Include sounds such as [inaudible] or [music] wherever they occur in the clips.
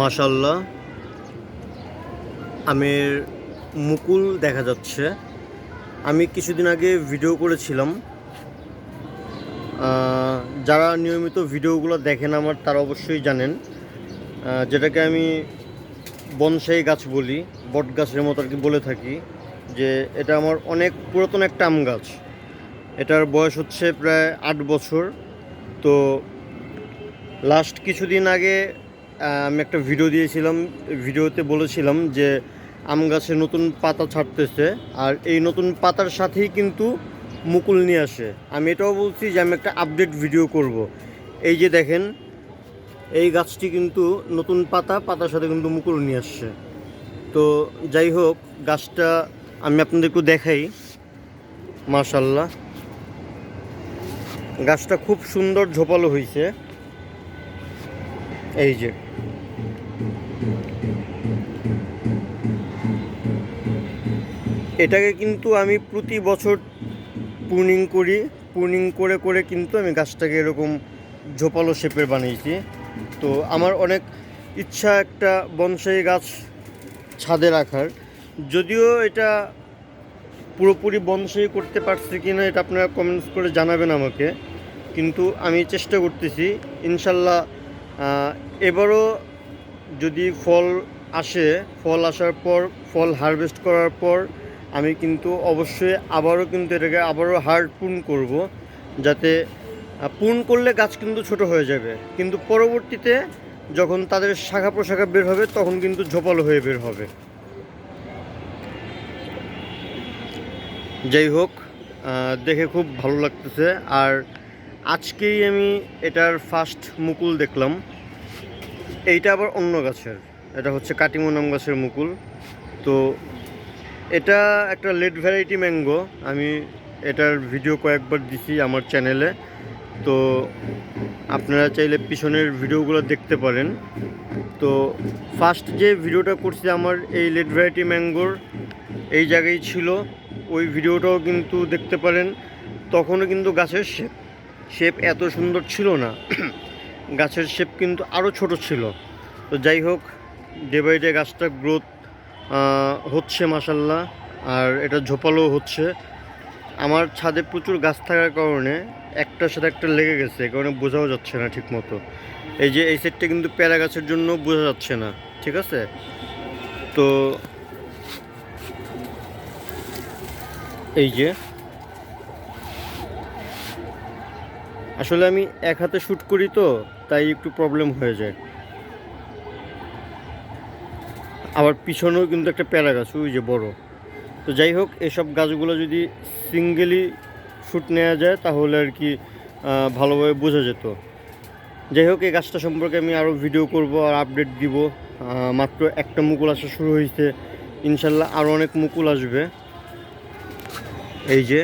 মাশাল্লাহ আমের মুকুল দেখা যাচ্ছে। আমি কিছুদিন আগে ভিডিও করেছিলাম। যারা নিয়মিত ভিডিওগুলো দেখেন আমার, তারা অবশ্যই জানেন। যেটাকে আমি বনসাই গাছ বলি, বট গাছের মতো আর কি বলে থাকি, যে এটা আমার অনেক পুরাতন একটা আম গাছ। এটার বয়স হচ্ছে প্রায় আট বছর। তো লাস্ট কিছুদিন আগে আমি একটা ভিডিও দিয়েছিলাম ভিডিওতে বলেছিলাম যে আম গাছে নতুন পাতা ছাড়তেছে আর এই নতুন পাতার সাথেই কিন্তু মুকুল নিয়ে আসে। আমি এটাও বলছি যে আমি একটা আপডেট ভিডিও করব। এই যে দেখেন, এই গাছটি কিন্তু নতুন পাতা, পাতার সাথে কিন্তু মুকুল নিয়ে আসছে। তো যাই হোক, গাছটা আমি আপনাদের একটু দেখাই। মাশাল্লাহ গাছটা খুব সুন্দর ঝোপালো হয়েছে এই যে। এটাকে কিন্তু আমি প্রতি বছর প্রুনিং করি। প্রুনিং করে করে কিন্তু আমি গাছটাকে এরকম ঝোপালো শেপের বানিয়েছি। তো আমার অনেক ইচ্ছা একটা বনসাই গাছ ছাদে রাখার। যদিও এটা পুরোপুরি বনসাই করতে পারছি কি না এটা আপনারা কমেন্টস করে জানাবেন আমাকে। কিন্তু আমি চেষ্টা করতেছি, ইনশাল্লাহ এবারও যদি ফল আসে, ফল আসার পর, ফল হারভেস্ট করার পর, আমি কিন্তু অবশ্যই আবারও কিন্তু এটাকে আবারও হার্ড পূর্ণ করব, যাতে পূর্ণ করলে গাছ কিন্তু ছোট হয়ে যাবে। কিন্তু পরবর্তীতে যখন তাদের শাখা প্রশাখা বের হবে, তখন কিন্তু ঝোপালো হয়ে বের হবে। যাই হোক দেখে খুব ভালো লাগতেছে। আর আজকেই আমি এটার ফার্স্ট মুকুল দেখলাম। এইটা আবার অন্য গাছের। এটা হচ্ছে কাটিমোনাম গাছের মুকুল। তো এটা একটা লেট ভ্যারাইটি ম্যাঙ্গো আমি এটার ভিডিও কয়েকবার দিছি আমার চ্যানেলে তো আপনারা চাইলে পিছনের ভিডিওগুলো দেখতে পারেন। তো ফার্স্ট যে ভিডিওটা করছি আমার এই লেট ভ্যারাইটি ম্যাঙ্গোর এই জায়গায় ছিল। ওই ভিডিওটাও কিন্তু দেখতে পারেন। তখনও কিন্তু গাছের শেপ শেপ এত সুন্দর ছিল না। [clears throat] গাছের শেপ কিন্তু আরও ছোট ছিল। তো যাই হোক ডে বাই ডে গাছটা গ্রোথ হচ্ছে মাসাল্লাহ আর এটা ঝোপালো হচ্ছে। আমার ছাদে প্রচুর গাছ থাকার কারণে একটার সাথে একটা লেগে গেছে কারণে বোঝাও যাচ্ছে না ঠিক মতো এই যে এই সেটটা কিন্তু প্যারা গাছের জন্য বোঝা যাচ্ছে না, ঠিক আছে? তো এই যে আসলে আমি এক হাতে শ্যুট করি তো, তাই একটু প্রবলেম হয়ে যায়। আবার পিছনেও কিন্তু একটা প্যারা গাছ, ওই যে বড়। তো যাই হোক, এসব গাছগুলো যদি সিঙ্গেলি শ্যুট নেওয়া যায়, তাহলে আর কি ভালোভাবে বোঝা যেত। যাই হোক, এই গাছটা সম্পর্কে আমি আরও ভিডিও করব আর আপডেট দিব। মাত্র একটা মুকুল আসা শুরু হয়েছে ইনশাল্লাহ আরও অনেক মুকুল আসবে। এই যে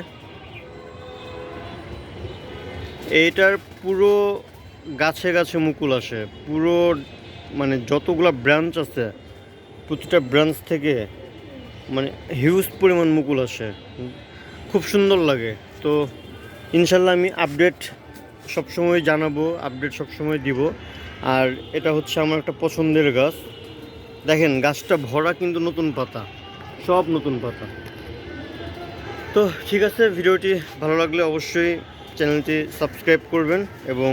এইটার পুরো গাছে গাছে মুকুল আসে। পুরো মানে যতগুলা ব্রাঞ্চ আছে, প্রতিটা ব্রাঞ্চ থেকে মানে হিউজ পরিমাণ মুকুল আসে। খুব সুন্দর লাগে। তো ইনশাল্লাহ আমি আপডেট সবসময় জানাব আপডেট সবসময় দিব। আর এটা হচ্ছে আমার একটা পছন্দের গাছ। দেখেন, গাছটা ভরা কিন্তু নতুন পাতা। সব নতুন পাতা। তো ঠিক আছে, ভিডিওটি ভালো লাগলে অবশ্যই চ্যানেলটি সাবস্ক্রাইব করবেন এবং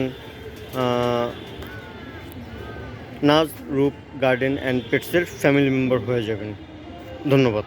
নাজ রূপ গার্ডেন অ্যান্ড পেটসের ফ্যামিলি মেম্বার হয়ে যাবেন। ধন্যবাদ।